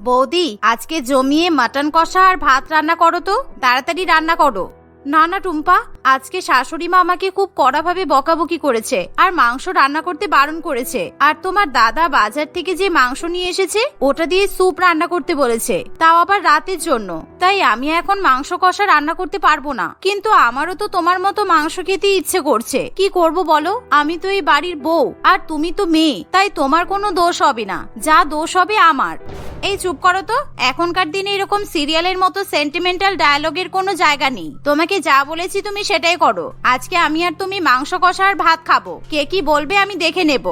বৌদি, আজকে জমিয়ে মাটন কষা আর ভাত রান্না করো তো। তাড়াতাড়ি রান্না করো। না না, টুম্পা। আজকে শাশুড়ি মা আমাকে খুব কড়াভাবে বকাবকি করেছে আর মাংস রান্না করতে বারণ করেছে। আর তোমার দাদা বাজার থেকে যে মাংস নিয়ে এসেছে, ওটা দিয়ে স্যুপ রান্না করতে বলেছে। তাও আবার রাতের জন্য। তাই আমি এখন মাংস কষা রান্না করতে পারব না। কিন্তু আমারও তো তোমার মতো মাংস খেতে ইচ্ছে করছে। কি করব বলো? আমি তো এই বাড়ির বউ, আর তুমি তো মেয়ে। তাই তোমার কোনো দোষ হবে না। যা দোষ হবে আমার। এই চুপ করো তো। এখনকার দিনে এরকম সিরিয়ালের মতো সেন্টিমেন্টাল ডায়ালগের কোনো জায়গা নেই। তোমাকে যা বলেছি তুমি সেটাই করো। আজকে আমি আর তুমি মাংস কষা আর ভাত খাব। কে কি বলবে আমি দেখে নেব।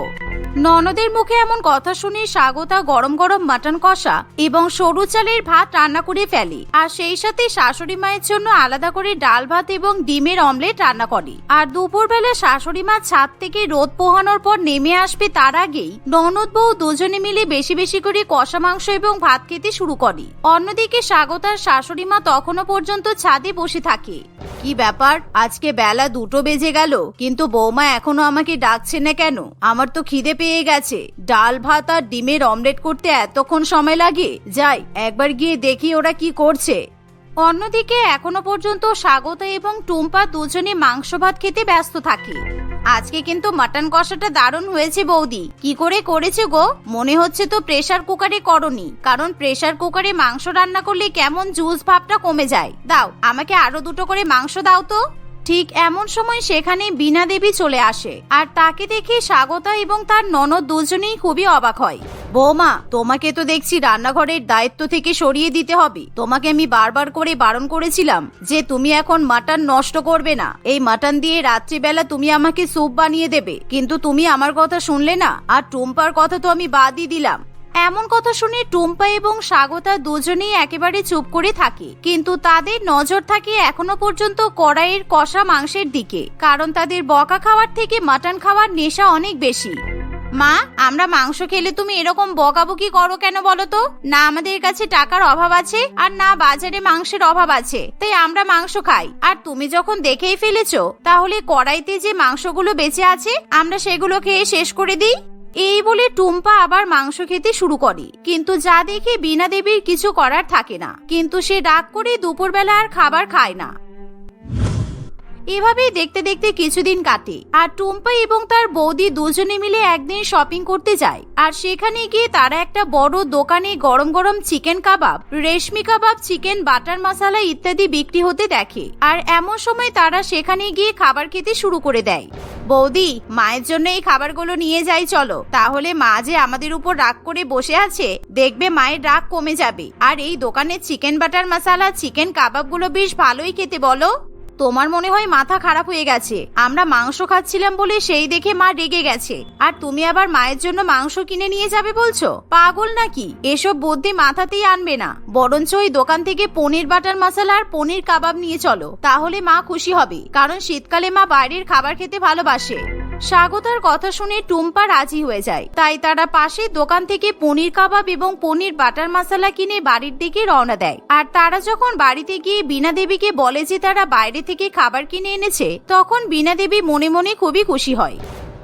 ননদের মুখে এমন কথা শুনে স্বাগতা গরম গরম মাটন কষা এবং সরু চালের ভাত রান্না করে ফেলে। আর সেই সাথে শাশুড়ি মায়ের জন্য আলাদা করে ডাল ভাত এবং ডিমের অমলেট রান্না করে। আর দুপুরবেলা শাশুড়ি মা ছাদ থেকে রোদ পোহানোর পর নেমে আসবে তার আগেই ননদ বউ দুজনে মিলে বেশি বেশি করে কষা মাংস এবং ভাত খেতে শুরু করে। অন্যদিকে স্বাগতার শাশুড়ি মা তখনও পর্যন্ত ছাদে বসে থাকে। কি ব্যাপার? আজকে বেলা দুটো বেজে গেল। কিন্তু বৌমা এখনও আমাকে ডাকছে না কেন? আমার তো খিদে পেয়ে গেছে। ডাল ভাত আর ডিমের অমলেট করতে এতক্ষণ সময় লাগে? যাই, একবার গিয়ে দেখি ওরা কি করছে। অন্যদিকে এখনও পর্যন্ত স্বাগত এবং টুম্পা দুজনে মাংস ভাত খেতে ব্যস্ত থাকে। আজকে কিন্তু মাটন কষাটা দারুণ হয়েছে বৌদি। কি করে করেছে গো? মনে হচ্ছে তো প্রেসার কুকারে করনি। কারণ প্রেসার কুকারে মাংস রান্না করলে কেমন জুস ভাবটা কমে যায়। দাও, আমাকে আরও দুটো করে মাংস দাও তো। ঠিক এমন সময় সেখানে বিনা দেবী চলে আসে। আর তাকে দেখে স্বাগতা এবং তার ননদ দুজনেই খুবই অবাক হয়। বৌমা, তোমাকে তো দেখছি রান্নাঘরের দায়িত্ব থেকে সরিয়ে দিতে হবে। তোমাকে আমি বারবার করে বারণ করেছিলাম যে তুমি এখন মাটন নষ্ট করবে না। এই মাটন দিয়ে রাত্রিবেলা তুমি আমাকে স্যুপ বানিয়ে দেবে। কিন্তু তুমি আমার কথা শুনলে না। আর টুম্পার কথা তো আমি বাদই দিলাম। এমন কথা শুনে টুম্পা এবং স্বাগতা দুজনেই একেবারে চুপ করে থাকে। কিন্তু তাদের নজর থাকে এখনও পর্যন্ত কড়াইয়ের কষা মাংসের দিকে। কারণ তাদের বকা খাওয়ার থেকে মাটন খাওয়ার নেশা অনেক বেশি। মা, আমরা মাংস খেলে তুমি এরকম বকাবকি করো কেন বলো তো? না আমাদের কাছে টাকার অভাব আছে আর না বাজারে মাংসের অভাব আছে। তাই আমরা মাংস খাই। আর তুমি যখন দেখেই ফেলেছো, তাহলে কড়াইতে যে মাংসগুলো বেঁচে আছে, আমরা সেগুলো খেয়ে শেষ করে দিই? এই বলে টুম্পা আবার মাংস খেতে শুরু করে। কিন্তু যা দেখে বীণা দেবীর কিছু করার থাকে না। কিন্তু সে ডাক করে দুপুরবেলা আর খাবার খায় না। এভাবেই দেখতে দেখতে কিছুদিন কাটে। আর টুম্পা এবং তার বৌদি দুজনে মিলে একদিন শপিং করতে যায়। আর সেখানে গিয়ে তারা একটা বড় দোকানে গরম গরম চিকেন কাবাব, রেশমি কাবাব, চিকেন, বাটার মশলা ইত্যাদি বিক্রি হতে দেখে। আর এমন সময় তারা সেখানে গিয়ে খাবার খেতে শুরু করে দেয়। বৌদি, মায়ের জন্য এই খাবারগুলো নিয়ে যাই চলো। তাহলে মা যে আমাদের উপর রাগ করে বসে আছে, দেখবে মায়ের রাগ কমে যাবে। আর এই দোকানের চিকেন, বাটার মশলা, চিকেন কাবাবগুলো বেশ ভালোই খেতে বলো। তোমার মনে হয় মাথা খারাপ হয়ে গেছে। আমরা মাংস খাচ্ছিলাম বলে সেই দেখে মা রেগে গেছে। আর তুমি আবার মায়ের জন্য মাংস কিনে নিয়ে যাবে বলছো? পাগল নাকি? এসব বুদ্ধি মাথাতেই আনবে না। বরঞ্চ ওই দোকান থেকে পনির বাটার মশলা আর পনির কাবাব নিয়ে চলো। তাহলে মা খুশি হবে। কারণ শীতকালে মা বাইরের খাবার খেতে ভালোবাসে। স্বাগতার কথা শুনে টুম্পা রাজি হয়ে যায়। তাই তারা পাশে দোকান থেকে পনির কাবাব এবং পনির বাটার মশলা কিনে বাড়ির দিকে রওনা দেয়। আর তারা যখন বাড়িতে গিয়ে বিনা দেবীকে বলে যে তারা বাইরে থেকে খাবার কিনে এনেছে, তখন বিনা দেবী মনে মনে খুবই খুশি হয়।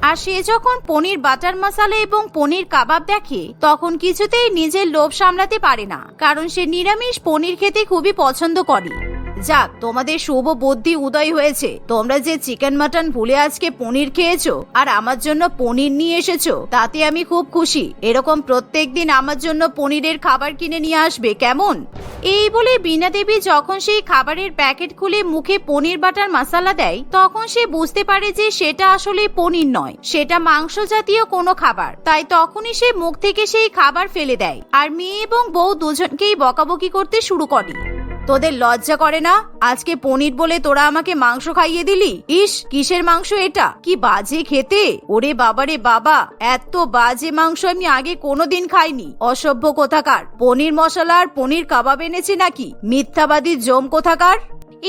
আর সে যখন পনির বাটার মশলা এবং পনির কাবাব দেখে, তখন কিছুতেই নিজের লোভ সামলাতে পারে না, কারণ সে নিরামিষ পনির খেতে খুবই পছন্দ করে। যাক তোমাদের শুভ বুদ্ধি উদয় হয়েছে। তোমরা যে চিকেন মাটন ভুলে আজকে পনির খেয়েছো আর আমার জন্য পনির নিয়ে এসেছ, তাতে আমি খুব খুশি। এরকম প্রত্যেক দিন আমার জন্য পনিরের খাবার কিনে নিয়ে আসবে, কেমন? এই বলে বিনা দেবী যখন সেই খাবারের প্যাকেট খুলে মুখে পনির বাটার মশলা দেয়, তখন সে বুঝতে পারে যে সেটা আসলে পনির নয়। সেটা মাংস জাতীয় কোনো খাবার। তাই তখনই সে মুখ থেকে সেই খাবার ফেলে দেয়। আর মেয়ে এবং বউ দুজনকেই বকাবকি করতে শুরু করে। তোদের লজ্জা করে না? আজকে পনির বলে তোরা আমাকে মাংস খাইয়ে দিলি? ইস, কিসের মাংস এটা? কি বাজে খেতে? ওরে বাবারে বাবা, এত বাজে মাংস আমি আগে কোনোদিন খাইনি। অসভ্য কোথাকার? পনির মশলা আর পনির কাবাব এনেছে নাকি? মিথ্যাবাদী জম কোথাকার?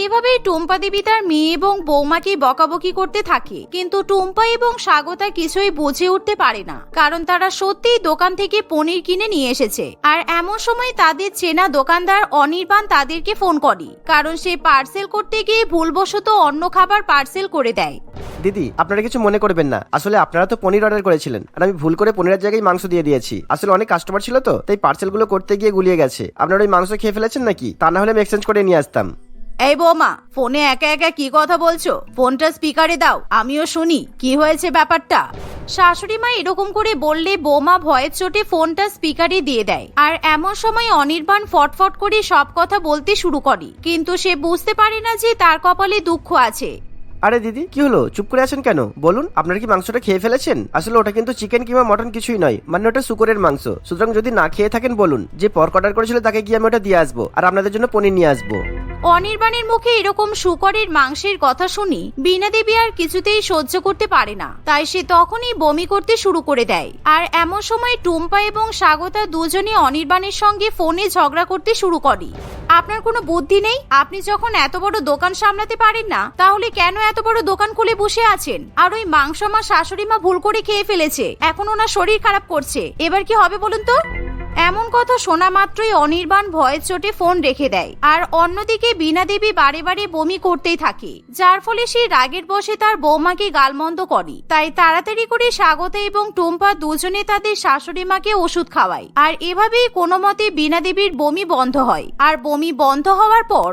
এভাবেই টুম্পা দেবী তার মেয়ে এবং বৌমাকে বকাবকি করতে থাকে। কিন্তু টুম্পা এবং স্বাগতা কিছুই বুঝে উঠতে পারে না। কারণ তারা সত্যিই দোকান থেকে পনির কিনে নিয়ে এসেছে। আর এমন সময় তাদের চেনা দোকানদার অনির্বাণ তাদেরকে ফোন করে। কারণ সে পার্সেল করতে গিয়ে ভুলবশত অন্য খাবার পার্সেল করে দেয়। দিদি, আপনারা কিছু মনে করবেন না। আসলে আপনারা তো পনির অর্ডার করেছিলেন। আর আমি ভুল করে পনিরের জায়গায় মাংস দিয়ে দিয়েছি। আসলে অনেক কাস্টমার ছিল তো, তাই পার্সেলগুলো করতে গিয়ে গুলিয়ে গেছে। আপনারা ওই মাংস খেয়ে ফেলেছেন নাকি? তা না হলে আমি এক্সচেঞ্জ করে নিয়ে আসতাম। এই বৌমা, ফোনে একা একা কি কথা বলছো? ফোনটা স্পিকারে দাও, আমিও শুনি। কি হয়েছে ব্যাপারটা? শাশুড়ি মা এরকম করে বললে বৌমা ভয়ের চোটে ফোনটা স্পিকারে দিয়ে দেয়। আর এমন সময় অনির্বাণ ফটফট করে সব কথা বলতে শুরু করে। কিন্তু সে বুঝতে পারে না যে তার কপালে দুঃখ আছে। আরে দিদি, কি হলো? চুপ করে আছেন কেন? বলুন, আপনার কি মাংসটা খেয়ে ফেলেছেন? আসলে ওটা কিন্তু চিকেন কিংবা মটন কিছুই নয় মানে ওটা শুকরের মাংস। সুতরাং যদি না খেয়ে থাকেন, বলুন, যে পর্ক অর্ডার করেছিল তাকে গিয়ে আমি ওটা দিয়ে আসব, আর আপনাদের জন্য পনির নিয়ে আসব। অনির্বাণের মুখে এরকম শুকরের মাংসের কথা শুনি বীণা দেবী আর কিছুতেই সহ্য করতে পারে না। তাই সে তখনই বমি করতে শুরু করে দেয়। আর এমন সময় টুম্পা এবং স্বাগতা দুজনে অনির্বাণের সঙ্গে ফোনে ঝগড়া করতে শুরু করে। আপনার কোনো বুদ্ধি নেই? আপনি যখন এত বড় দোকান সামলাতে পারেন না, তাহলে কেন এত বড় দোকান খুলে বসে আছেন। আর ওই মাংস মা শাশুড়ি মা ভুল করে খেয়ে ফেলেছে। এখন ওনার শরীর খারাপ করছে। এবার কি হবে বলুন তো? এমন কথা শোনা মাত্রই অনির্বাণ ভয়ের চোটে ফোন রেখে দেয়। আর অন্যদিকে বীণা দেবী বারে বারে বমি করতেই থাকে। যার ফলে সে রাগের বসে তার বৌমাকে গালমন্দ করে। তাই তাড়াতাড়ি করে স্বাগত এবং টুম্পা দুজনে তাদের শাশুড়ি মাকে ওষুধ খাওয়ায়। আর এভাবেই কোনো মতে বীণা দেবীর বমি বন্ধ হয়। আর বমি বন্ধ হওয়ার পর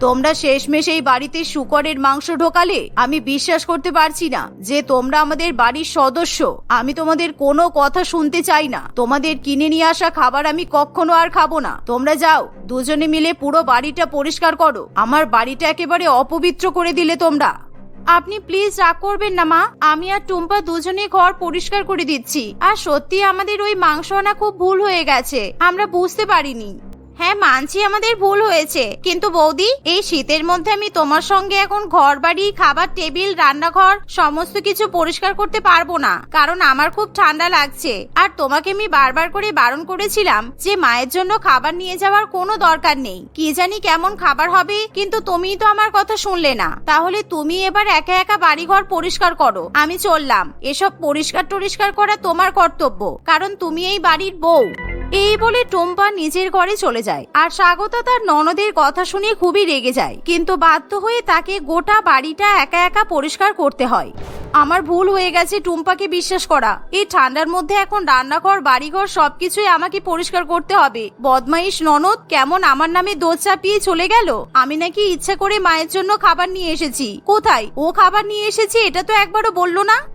তোমরা শেষমেশ এই বাড়িতে শুকরের মাংস ঢোকালে? আমি বিশ্বাস করতে পারছি না যে তোমরা আমাদের বাড়ির সদস্য। আমি তোমাদের কোনো কথা শুনতে চাই না। তোমাদের কিনে নিয়ে আসা খাবার আমি কখনো আর খাব না। তোমরা যাও, দুজনে মিলে পুরো বাড়িটা পরিষ্কার করো। আমার বাড়িটা একেবারে অপবিত্র করে দিলে তোমরা। আপনি প্লিজ রাগ করবেন না, মা। আমি আর টুম্পা দুজনে ঘর পরিষ্কার করে দিচ্ছি। আর সত্যি আমাদের ওই মাংস আনা খুব ভুল হয়ে গেছে। আমরা বুঝতে পারিনি। হ্যাঁ মানছি আমাদের ভুল হয়েছে। কিন্তু বৌদি, এই শীতের মধ্যে আমি তোমার সঙ্গে এখন ঘর বাড়ি খাবার টেবিল, রান্নাঘর, সমস্ত কিছু পরিষ্কার করতে পারব না, কারণ আমার খুব ঠান্ডা লাগছে। আর তোমাকে আমি বারবার করে বারণ করেছিলাম যে মায়ের জন্য খাবার নিয়ে যাওয়ার কোনো দরকার নেই। কি জানি কেমন খাবার হবে, কিন্তু তুমিই তো আমার কথা শুনলে না। তাহলে তুমি এবার একা একা বাড়িঘর পরিষ্কার করো। আমি চললাম। এসব পরিষ্কার টরিষ্কার করা তোমার কর্তব্য, কারণ তুমি এই বাড়ির বউ। এই বলে টুম্পা নিজের ঘরে চলে যায় আর স্বাগতা তার ননদের কথা শুনে খুবই রেগে যায়। কিন্তু বাধ্য হয়ে তাকে গোটা বাড়িটা একা একা পরিষ্কার করতে হয়। আমার ভুল হয়ে গেছে টুম্পাকে বিশ্বাস করা। এই ঠান্ডার মধ্যে এখন রান্নাঘর, বাড়িঘর সবকিছুই আমাকে পরিষ্কার করতে হবে। বদমাইশ ননদ, কেমন আমার নামে দোষ চাপিয়ে চলে গেল? আমি নাকি ইচ্ছা করে মায়ের জন্য খাবার নিয়ে এসেছি। কোথায়? ও খাবার নিয়ে এসেছি, এটা তো একবারও বলল না?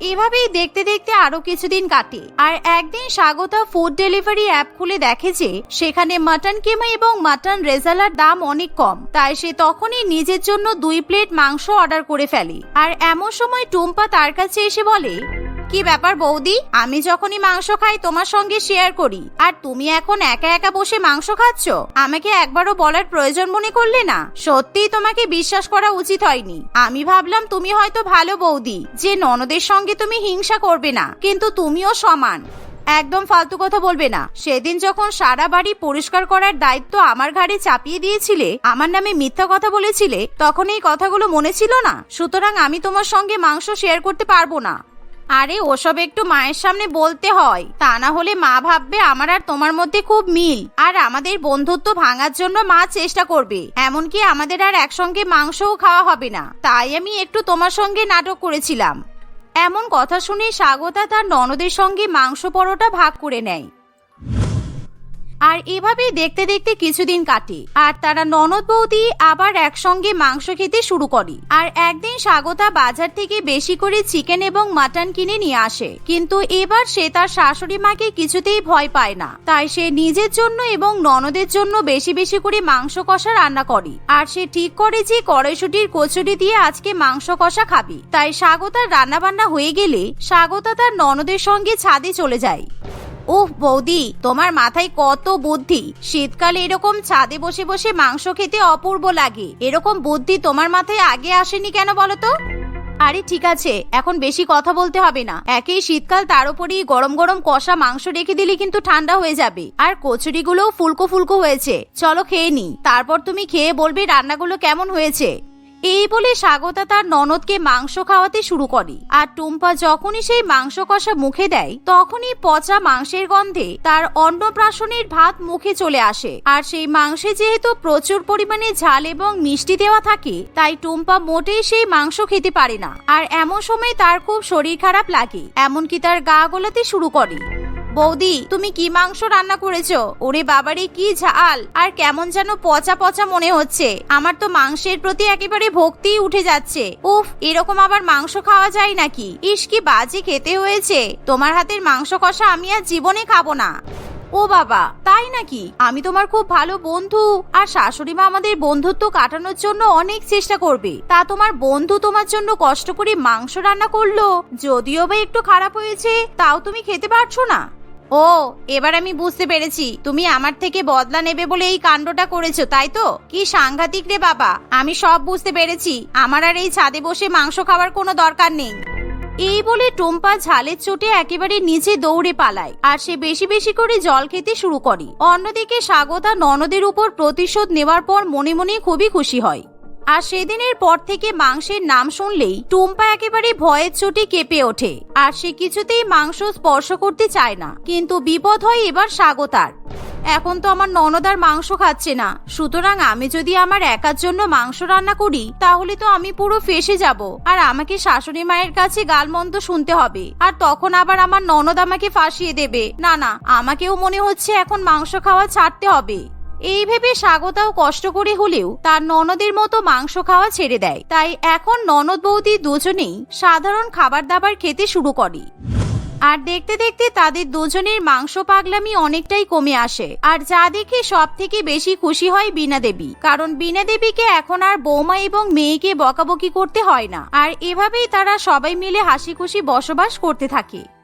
এভাবেই দেখতে দেখতে আরও কিছুদিন কাটে। আর একদিন স্বাগতা ফুড ডেলিভারি অ্যাপ খুলে দেখে যে, সেখানে মাটন কেমা এবং মাটন রেজালার দাম অনেক কম। তাই সে তখনই নিজের জন্য দুই প্লেট মাংস অর্ডার করে ফেলে। আর এমন সময় টুম্পা তার কাছে এসে বলে কি ব্যাপার বৌদি? আমি যখনই মাংস খাই, তোমার সঙ্গে শেয়ার করি। আর তুমি এখন একা একা বসে মাংস খাচ্ছ? আমাকে একবারও বলার প্রয়োজন মনে করলে না? সত্যিই তোমাকে বিশ্বাস করা উচিত হয়নি। আমি ভাবলাম তুমি হয়তো ভালো বৌদি, যে ননদের সঙ্গে তুমি হিংসা করবে না, কিন্তু তুমিও সমান। একদম ফালতু কথা বলবে না। সেদিন যখন সারা বাড়ি পরিষ্কার করার দায়িত্ব আমার ঘাড়ে চাপিয়ে দিয়েছিলে, আমার নামে মিথ্যা কথা বলেছিলে, তখন এই কথাগুলো মনে ছিল না? সুতরাং আমি তোমার সঙ্গে মাংস শেয়ার করতে পারব না। আরে, ওসব একটু মায়ের সামনে বলতে হয়। তা না হলে মা ভাববে আমার আর তোমার মধ্যে খুব মিল। আর আমাদের বন্ধুত্ব ভাঙার জন্য মা চেষ্টা করবে। এমনকি আমাদের আর একসঙ্গে মাংসও খাওয়া হবে না। তাই আমি একটু তোমার সঙ্গে নাটক করেছিলাম। এমন কথা শুনে স্বাগতা তার ননদের সঙ্গে মাংস পরোটা ভাগ করে নেয়। আর এভাবেই দেখতে দেখতে কিছুদিন কাটে। আর তারা ননদ বৌদি আবার একসঙ্গে মাংস খেতে শুরু করে। আর একদিন স্বাগতা বাজার থেকে বেশি করে চিকেন এবং মাটন কিনে নিয়ে আসে। কিন্তু এবার সে তার শাশুড়ি মাকে কিছুতেই ভয় পায় না। তাই সে নিজের জন্য এবং ননদের জন্য বেশি বেশি করে মাংস কষা রান্না করে। আর সে ঠিক করে যে কড়াইশুটির কচুরি দিয়ে আজকে মাংস কষা খাবে। তাই স্বাগতার রান্না বান্না হয়ে গেলে স্বাগতা তার ননদের সঙ্গে ছাদে চলে যায়। উহ বৌদি, তোমার মাথায় কত বুদ্ধি। শীতকালে এরকম ছাদে বসে বসে মাংস খেতে অপূর্ব লাগে। এরকম বুদ্ধি তোমার মাথায় আগে আসেনি কেন বলো তো? আরে, ঠিক আছে, এখন বেশি কথা বলতে হবে না। একই শীতকাল তার উপরই গরম গরম কষা মাংস রেখে দিলে কিন্তু ঠান্ডা হয়ে যাবে। আর কচুরিগুলোও ফুলকো ফুলকো হয়েছে। চলো খেয়ে নি। তারপর তুমি খেয়ে বলবে রান্নাগুলো কেমন হয়েছে। এই বলে স্বাগতা তার ননদকে মাংস খাওয়াতে শুরু করে। আর টুম্পা যখনই সেই মাংস কষা মুখে দেয়, তখনই পচা মাংসের গন্ধে তার অন্নপ্রাশনের ভাত মুখে চলে আসে। আর সেই মাংসে যেহেতু প্রচুর পরিমাণে ঝাল এবং মিষ্টি দেওয়া থাকে, তাই টুম্পা মোটেই সেই মাংস খেতে পারে না। আর এমন সময় তার খুব শরীর খারাপ লাগে, এমনকি তার গা গোলাতে শুরু করে। বৌদি, তুমি কি মাংস রান্না করেছ? ওরে বাবারে, কি ঝাল! আর কেমন যেন পচা পচা মনে হচ্ছে। আমার তো মাংসের প্রতি একেবারে ভক্তি উঠে যাচ্ছে। উফ, এরকম আবার মাংস খাওয়া যায় নাকি? ইস, কি বাজে খেতে হয়েছে। তোমার হাতের মাংস কষা আমি আর জীবনে খাব না। ও বাবা, তাই নাকি? আমি তোমার খুব ভালো বন্ধু। আর শাশুড়ি মা আমাদের বন্ধুত্ব কাটানোর জন্য অনেক চেষ্টা করবে। তা তোমার বন্ধু তোমার জন্য কষ্ট করে মাংস রান্না করল। যদিও বা একটু খারাপ হয়েছে, তাও তুমি খেতে পারছ না। ও, এবার আমি বুঝতে পেরেছি। তুমি আমার থেকে বদলা নেবে বলে এই কাণ্ডটা করেছ, তাই তো? কি সাংঘাতিক রে বাবা। আমি সব বুঝতে পেরেছি। আমার আর এই ছাদে বসে মাংস খাওয়ার কোনো দরকার নেই। এই বলে টুম্পা ঝালের চোটে একেবারে নিচে দৌড়ে পালায়, আর সে বেশি বেশি করে জল খেতে শুরু করে। অন্যদিকে স্বাগতা ননদের উপর প্রতিশোধ নেওয়ার পর মনে মনে খুবই খুশি হয়। আর সেদিনের পর থেকে মাংসের নাম শুনলেই টুম্পা একেবারে ভয়ের চোটে কেঁপে ওঠে। আর সে কিছুতেই মাংস স্পর্শ করতে চায় না। কিন্তু বিপদ হয় এবার স্বাগতার। এখন তো আমার ননদার মাংস খাচ্ছে না। সুতরাং আমি যদি আমার একার জন্য মাংস রান্না করি, তাহলে তো আমি পুরো ফেসে যাব। আর আমাকে শাশুড়ি মায়ের কাছে গালমন্দ শুনতে হবে। আর তখন আবার আমার ননদ আমাকে ফাঁসিয়ে দেবে। না না, আমাকেও মনে হচ্ছে এখন মাংস খাওয়া ছাড়তে হবে। এই ভেবে স্বাগতাও কষ্ট করে হলেও তার ননদের মতো মাংস খাওয়া ছেড়ে দেয়। তাই এখন ননদ বৌদি দুজনেই সাধারণ খাবার দাবার খেতে শুরু করে। আর দেখতে দেখতে তাদের দুজনের মাংস পাগলামি অনেকটাই কমে আসে। আর যা দেখে সব থেকে বেশি খুশি হয় বীণা দেবী। কারণ বীণা দেবীকে এখন আর বৌমা এবং মেয়েকে বকাবকি করতে হয় না। আর এভাবেই তারা সবাই মিলে হাসি খুশি বসবাস করতে থাকে।